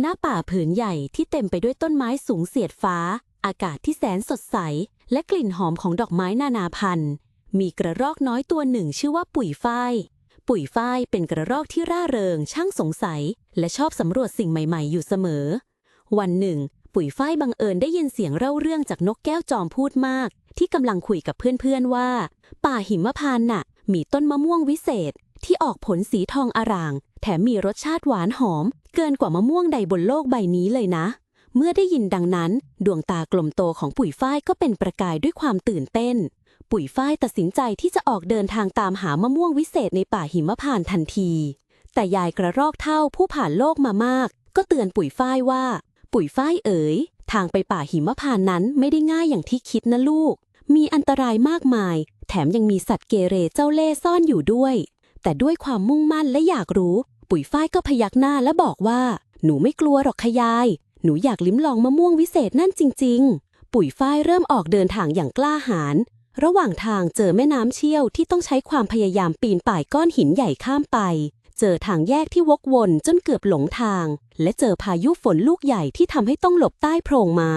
หน้าป่าผืนใหญ่ที่เต็มไปด้วยต้นไม้สูงเสียดฟ้า อากาศที่แสนสดใส และกลิ่นหอมของดอกไม้นานาพันธุ์ มีกระรอกน้อยตัวหนึ่งชื่อว่าปุ๋ยฝ้าย ปุ๋ยฝ้ายเป็นกระรอกที่ร่าเริง ช่างสงสัย และชอบสำรวจสิ่งใหม่ๆ อยู่เสมอ วันหนึ่ง ปุ๋ยฝ้ายบังเอิญได้ยินเสียงเล่าเรื่องจากนกแก้วจอมพูดมาก ที่กำลังคุยกับเพื่อนๆว่า ป่าหิมพานต์น่ะ มีต้นมะม่วงวิเศษที่ออกผลสีทองอร่างแถมมีรสชาติหวานหอม กินกว่ามะม่วงใดบนโลกใบนี้เลยนะ เมื่อได้ยินดังนั้น ดวงตากลมโตของปุ๋ยฝ้ายก็เป็นประกายด้วยความตื่นเต้น ปุ๋ยฝ้ายตัดสินใจที่จะออกเดินทางตามหามะม่วงวิเศษในป่าหิมพานทันที แต่ยายกระรอกเท่าผู้ผ่านโลกมามาก ก็เตือนปุ๋ยฝ้ายว่า ปุ๋ยฝ้ายเอ๋ย ทางไปป่าหิมพานนั้นไม่ได้ง่ายอย่างที่คิดนะลูก มีอันตรายมากมาย แถมยังมีสัตว์เกเรเจ้าเล่ซ่อนอยู่ด้วย แต่ด้วยความมุ่งมั่นและอยากรู้ ปุ๋ยฝ้ายก็พยักหน้าและบอกว่า หนูไม่กลัวหรอกขยาย หนูอยากลิ้มลองมะม่วงวิเศษนั่นจริง ๆ ปุ๋ยฝ้ายเริ่มออกเดินทางอย่างกล้าหาญระหว่างทางเจอแม่น้ำเชี่ยวที่ต้องใช้ความพยายามปีนป่ายก้อนหินใหญ่ข้ามไป เจอทางแยกที่วกวนจนเกือบหลงทาง และเจอพายุฝนลูกใหญ่ที่ทำให้ต้องหลบใต้โพรงไม้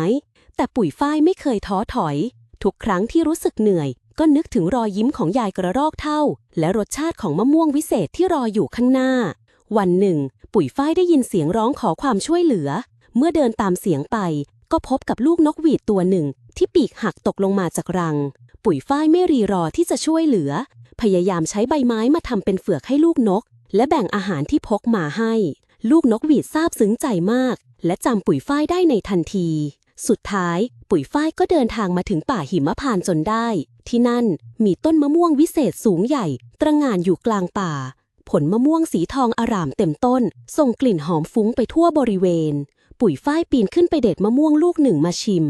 แต่ปุ๋ยฝ้ายไม่เคยท้อถอย ทุกครั้งที่รู้สึกเหนื่อย ก็นึกถึงรอยยิ้มของยายกระรอกเท่า และรสชาติของมะม่วงวิเศษที่รออยู่ข้างหน้า วันหนึ่ง ปุ๋ยฝ้ายได้ยินเสียงร้องขอความช่วยเหลือ เมื่อเดินตามเสียงไป ก็พบกับลูกนกหวีดตัวหนึ่ง ที่ปีกหักตกลงมาจากรัง ปุ๋ยฝ้ายไม่รีรอที่จะช่วยเหลือ พยายามใช้ใบไม้มาทำเป็นเฟือกให้ลูกนก และแบ่งอาหารที่พกมาให้ ลูกนกหวีดซาบซึ้งใจมาก และจำปุ๋ยฝ้ายได้ในทันที สุดท้าย ปุ๋ยฝ้ายก็เดินทางมาถึงป่าหิมพานจนได้ ที่นั่นมีต้นมะม่วงวิเศษสูงใหญ่ ตระหง่านอยู่กลางป่า ผลมะม่วงสีทองอร่ามเต็มต้น ส่งกลิ่นหอมฟุ้งไปทั่วบริเวณ ปุ๋ยฝ้ายปีนขึ้นไปเด็ดมะม่วงลูกหนึ่งมาชิม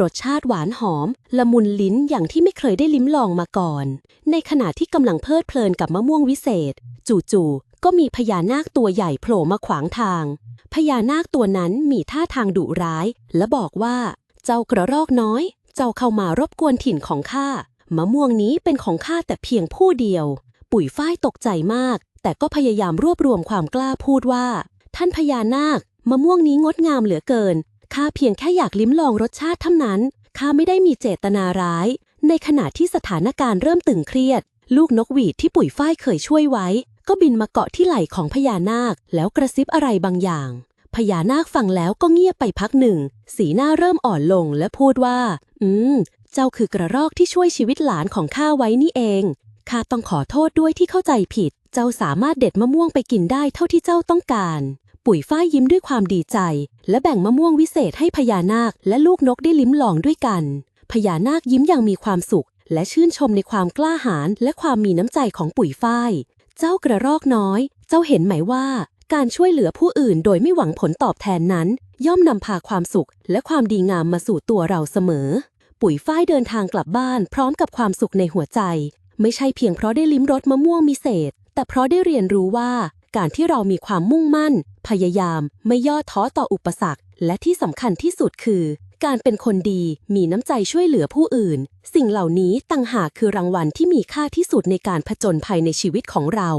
รสชาติหวานหอม ละมุนลิ้นอย่างที่ไม่เคยได้ลิ้มลองมาก่อน ในขณะที่กำลังเพลิดเพลินกับมะม่วงวิเศษ จู่ๆก็มีพญานาคตัวใหญ่โผล่มาขวางทาง พญานาคตัวนั้นมีท่าทางดุร้าย และบอกว่า เจ้ากระรอกน้อย เจ้าเข้ามารบกวนถิ่นของข้ามะม่วงนี้เป็นของข้าแต่เพียงผู้เดียว ปุ๋ยฝ้ายตกใจมาก แต่ก็พยายามรวบรวมความกล้าพูดว่า ท่านพญานาค มะม่วงนี้งดงามเหลือเกิน ข้าเพียงแค่อยากลิ้มลองรสชาติเท่านั้น ข้าไม่ได้มีเจตนาร้าย ในขณะที่สถานการณ์เริ่มตึงเครียด ลูกนกหวีดที่ปุ๋ยฝ้ายเคยช่วยไว้ ก็บินมาเกาะที่ไหล่ของพญานาค แล้วกระซิบอะไรบางอย่าง พญานาคฟังแล้วก็เงียบไปพักหนึ่ง สีหน้าเริ่มอ่อนลงและพูดว่า อืม เจ้าคือกระรอกที่ช่วยชีวิตหลานของข้าไว้นี่เองข้าต้องขอโทษด้วยที่เข้าใจผิด เจ้าสามารถเด็ดมะม่วงไปกินได้เท่าที่เจ้าต้องการ ปุ๋ยฝ้ายยิ้มด้วยความดีใจ และแบ่งมะม่วงวิเศษให้พญานาคและลูกนกได้ลิ้มลองด้วยกัน พญานาคยิ้มอย่างมีความสุข และชื่นชมในความกล้าหาญและความมีน้ำใจของปุ๋ยฝ้าย เจ้ากระรอกน้อย เจ้าเห็นไหมว่า การช่วยเหลือผู้อื่นโดยไม่หวังผลตอบแทนนั้น ย่อมนำพาความสุข และความดีงามมาสู่ตัวเราเสมอ ปุ๋ยฝ้ายเดินทางกลับบ้าน พร้อมกับความสุขในหัวใจ ไม่ใช่เพียงเพราะได้ลิ้มรสมะม่วงมิเศษ แต่เพราะได้เรียนรู้ว่าการที่เรามีความมุ่งมั่น พยายาม ไม่ย่อท้อต่ออุปสรรค และที่สำคัญที่สุดคือ การเป็นคนดีมีน้ำใจช่วยเหลือผู้อื่น สิ่งเหล่านี้ต่างหากคือรางวัลที่มีค่าที่สุดในการผจญภัยในชีวิตของเรา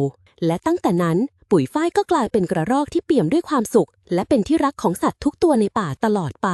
และตั้งแต่นั้นปุ๋ยฝ้ายก็กลายเป็นกระรอกที่เปี่ยมด้วยความสุข และเป็นที่รักของสัตว์ทุกตัวในป่าตลอดไป